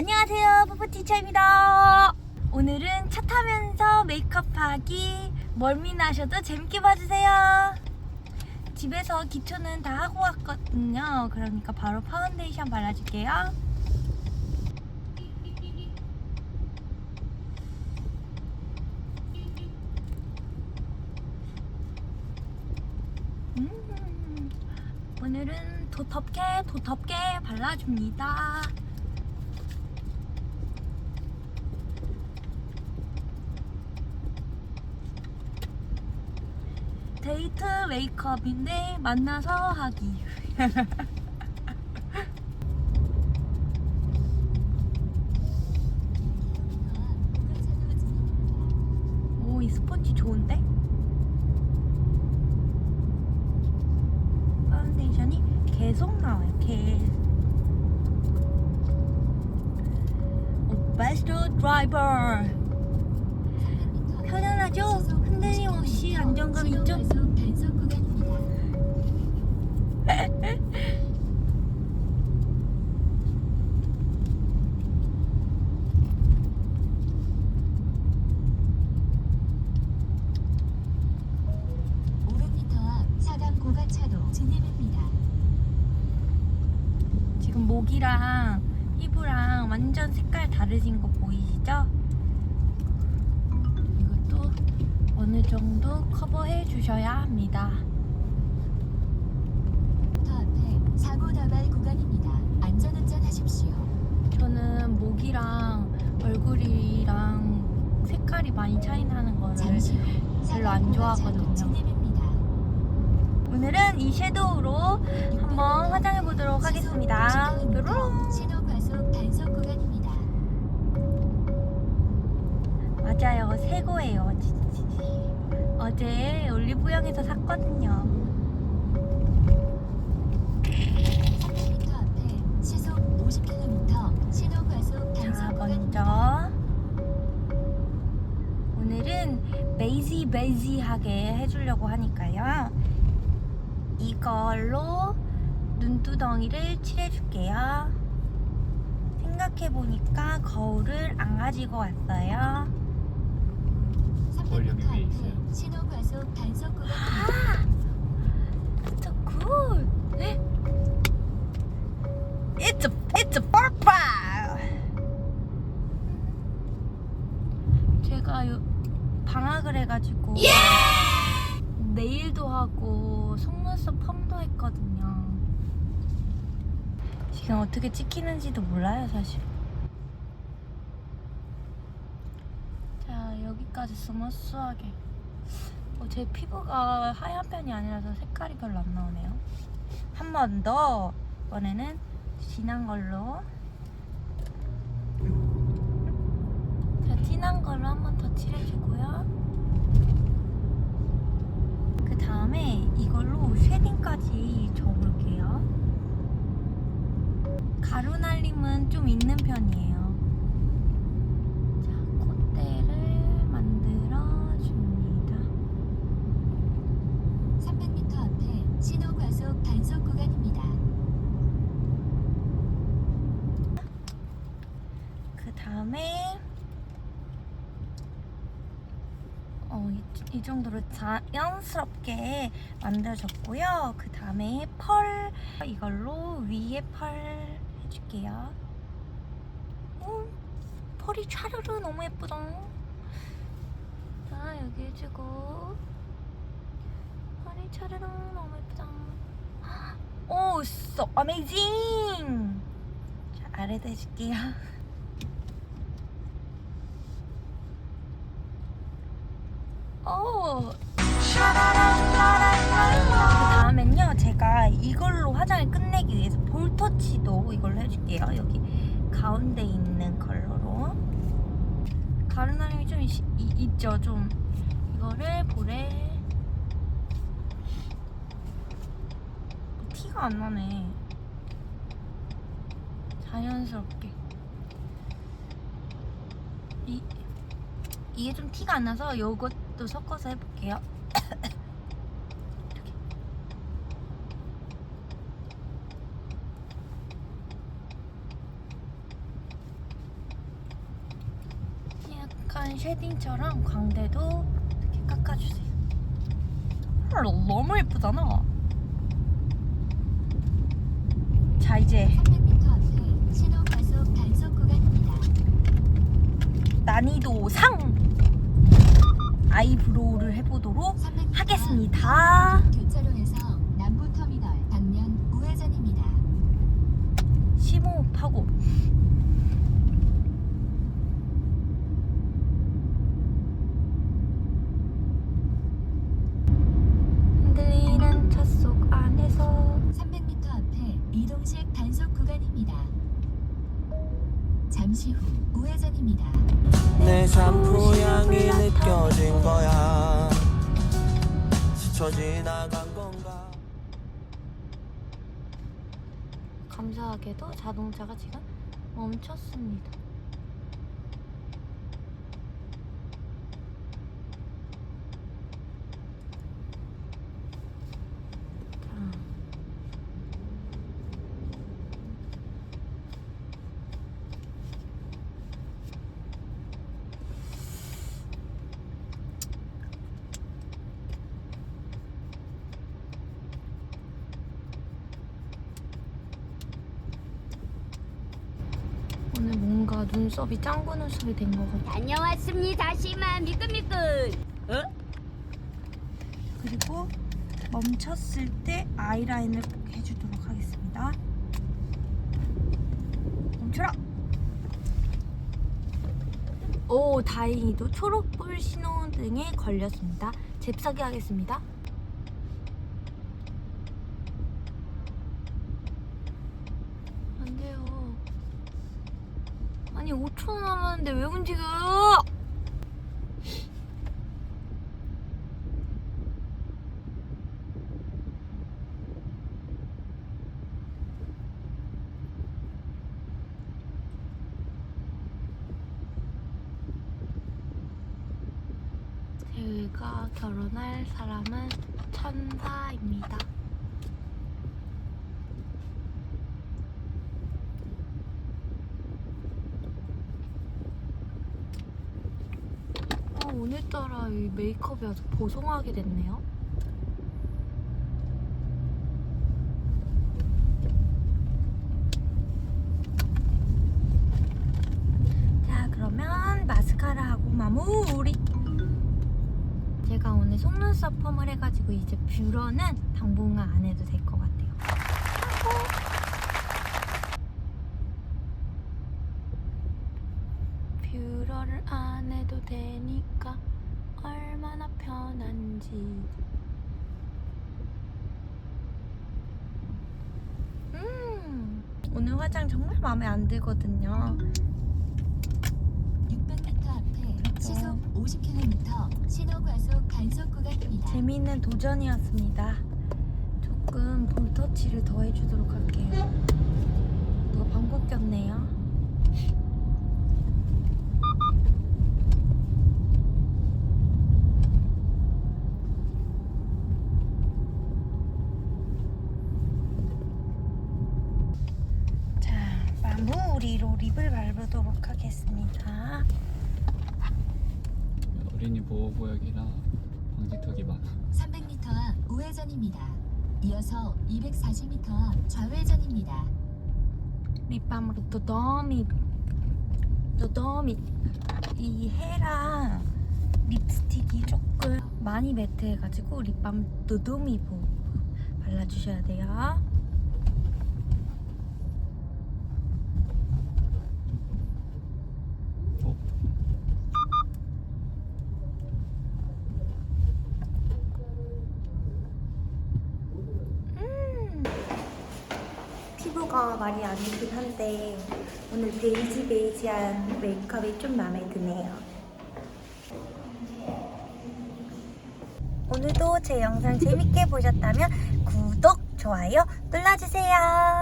안녕하세요 푸푸티처입니다. 오늘은 차 타면서 메이크업하기 멀미 나셔도 재밌게 봐주세요. 집에서 기초는 다 하고 왔거든요. 그러니까 바로 파운데이션 발라줄게요. 음, 오늘은 더 덥게 발라줍니다 데이트 메이크업인데 만나서 하기. 오, 이 스펀지 좋은데? 파운데이션이 계속 나와요. 계속. 오, 베스트 드라이버. 편안하죠? 없이 안정감 있죠? 지금 목이랑 피부랑 완전 색깔 다르신 거 보이시죠? 어느 정도 커버해 주셔야 합니다. 터 앞에 사고 다발 구간입니다. 안전운전 하십시오. 저는 목이랑 얼굴이랑 색깔이 많이 차이 나는 거를 별로 안 좋아하거든요. 오늘은 이 섀도우로 한번 화장해 보도록 하겠습니다. 뾰로롱. 맞아요. 새 거예요. 진짜. 어제 올리브영에서 샀거든요. 300m 앞에 시속 50km 신호 과속 자, 단속 구간입니다. 먼저 오늘은 베이지 베이지하게 해주려고 하니까요. 이걸로 눈두덩이를 칠해줄게요. 생각해보니까 거울을 안 가지고 왔어요. 300m 앞에 신호 과속 단속 구간입니다. So cool. It's a it's a purple. 제가 요, 방학을 해가지고 네일도 하고 속눈썹 펌도 했거든요. 지금 어떻게 찍히는지도 몰라요 사실. 자 여기까지 스무스하게. 어, 제 피부가 하얀 편이 아니라서 색깔이 별로 안 나오네요. 한 번 더 이번에는 진한 걸로 자 진한 걸로 한 번 더 칠해주고요. 그 다음에 이걸로 쉐딩까지 줘볼게요. 가루 날림은 좀 있는 편이에요. 자 콧대를 만들어 줍니다. 300m 앞에 신호 과속 단속 구간입니다. 그 다음에 어, 이, 이 정도로 자연스럽게 만들어졌고요. 그 다음에 펄 이걸로 위에 펄 해줄게요. 어, 펄이 차르르 너무 예쁘다. 자 여기 해주고 펄이 차르르 너무 예쁘다. 오, so amazing! 자 아래도 해줄게요. 오. 그 다음엔요, 제가 이걸로 화장을 끝내기 위해서 볼터치도 이걸로 해줄게요. 여기 가운데 있는 컬러로. 가루나림이 좀 이- 이- 있죠, 좀. 이거를 볼에. 티가 안 나네. 자연스럽게. 이, 이게 좀 티가 안 나서 요것도 섞어서 해볼게요. 약간 쉐딩처럼 광대도 이렇게 깎아주세요. 너무 예쁘잖아. 자 이제 300m 앞에 신호 과속 단속 구간입니다. 난이도 상 아이브로우를 해보도록 300m 하겠습니다. 교차로에서 남부 터미널 방면 우회전입니다. 심호흡하고 흔들리는 차 속 안에서 300m 앞에 이동식 단속 구간입니다. 잠시 후 우회전입니다. 내 샴푸 향이 느껴진 거야 스쳐 지나간 건가 감사하게도 자동차가 지금 멈췄습니다. 눈썹이 짱구 눈썹이 된 것 같아. 다녀왔습니다. 심한 미끈미끈. 그리고 멈췄을 때 아이라인을 꼭 해주도록 하겠습니다. 멈춰라! 오, 다행히도 초록불 신호등에 걸렸습니다. 잽싸게 하겠습니다. 안 돼요. 아니, 5초 남았는데 왜 움직여요? 제가 결혼할 사람은 천사입니다. 아, 오늘 따라 이 메이크업이 아주 보송하게 됐네요. 자, 그러면 마스카라하고 마무리. 제가 오늘 속눈썹 펌을 해가지고 이제 뷰러는 당분간 안 해도 될 것 같아요. 뷰러를 안 해도 되니까 얼마나 편한지. 음, 오늘 화장 정말 마음에 안 들거든요. 600m 앞에 시속 50km 신호 과속 단속 구간입니다. 재미있는 도전이었습니다. 조금 볼터치를 더 해주도록 할게요. 더 꼈네요. 자, 마무리로 립을 바르도록 하겠습니다. 어린이 보호구역이라 방지턱이 많아. 300m 앞 우회전입니다. 이어서 240m 앞 좌회전입니다. 립밤으로 또더미 또더미 이 헤랑 립스틱이 조금 많이 매트해가지고 립밤 또더미 보 발라주셔야 돼요. 어? 피부가 많이 안 좋긴 한데 오늘 베이지 베이지한 메이크업이 좀 마음에 드네요. 오늘도 제 영상 재밌게 보셨다면 구독, 좋아요 눌러주세요.